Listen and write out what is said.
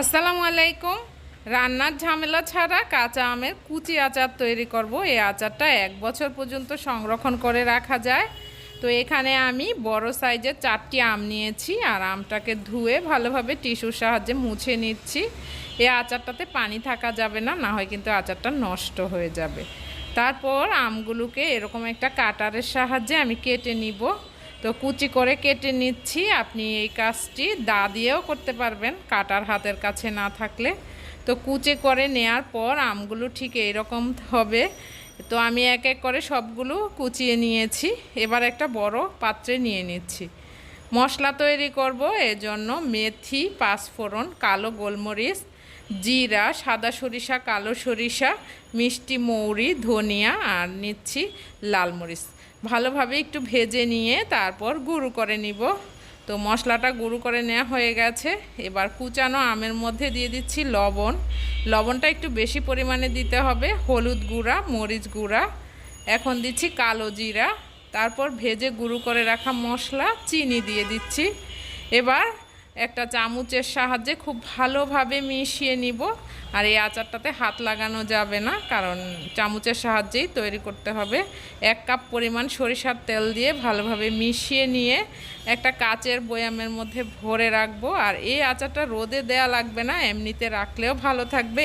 আসসালামু আলাইকুম। রান্নার ঝামেলা ছাড়া কাঁচা আমের কুচি আচার তৈরি করব। এই আচারটা এক বছর পর্যন্ত সংরক্ষণ করে রাখা যায়। তো এখানে আমি বড় সাইজের চারটি আম নিয়েছি আর আমটাকে ধুয়ে ভালোভাবে টিস্যুর সাহায্যে মুছে নিচ্ছি। এই আচারটাতে পানি থাকা যাবে না না হয় কিন্তু আচারটা নষ্ট হয়ে যাবে। তারপর আমগুলোকে এরকম একটা কাটারের সাহায্যে আমি কেটে নিব। তো কুচি করে কেটে নিচ্ছি। আপনি এই কাজটি দা দিয়েও করতে পারবেন, কাটার হাতের কাছে না থাকলে। তো কুচি করে নেয়ার পর আমগুলো ঠিক এইরকম হবে। তো আমি এক এক করে সবগুলো কুচিয়ে নিয়েছি। এবার একটা বড় পাত্রে নিয়ে নিচ্ছি। মশলা তৈরি করব, এজন্য মেথি, পাঁচফোড়ন, কালো গোলমরিচ, জিরা, সাদা সরিষা, কালো সরিষা, মিষ্টি মৌরি, ধনিয়া আর নিচ্ছি লাল মরিচ। ভালোভাবে একটু ভেজে নিয়ে তারপর গুঁড়ো করে নিব। তো মশলাটা গুঁড়ো করে নেওয়া হয়ে গেছে। এবার কুচানো আমের মধ্যে দিয়ে দিচ্ছি লবণ। লবণটা একটু বেশি পরিমাণে দিতে হবে। হলুদ গুঁড়া, মরিচ গুঁড়া। এখন দিচ্ছি কালো জিরা। তারপর ভেজে গুঁড়ো করে রাখা মশলা, চিনি দিয়ে দিচ্ছি। এবার একটা চামচের সাহায্যে খুব ভালোভাবে মিশিয়ে নিব। আর এই আচারটাতে হাত লাগানো যাবে না, কারণ চামচের সাহায্যেই তৈরি করতে হবে। এক কাপ পরিমাণ সরিষার তেল দিয়ে ভালোভাবে মিশিয়ে নিয়ে একটা কাচের বয়ামের মধ্যে ভরে রাখব। আর এই আচারটা রোদে দেয়া লাগবে না, এমনিতে রাখলেও ভালো থাকবে।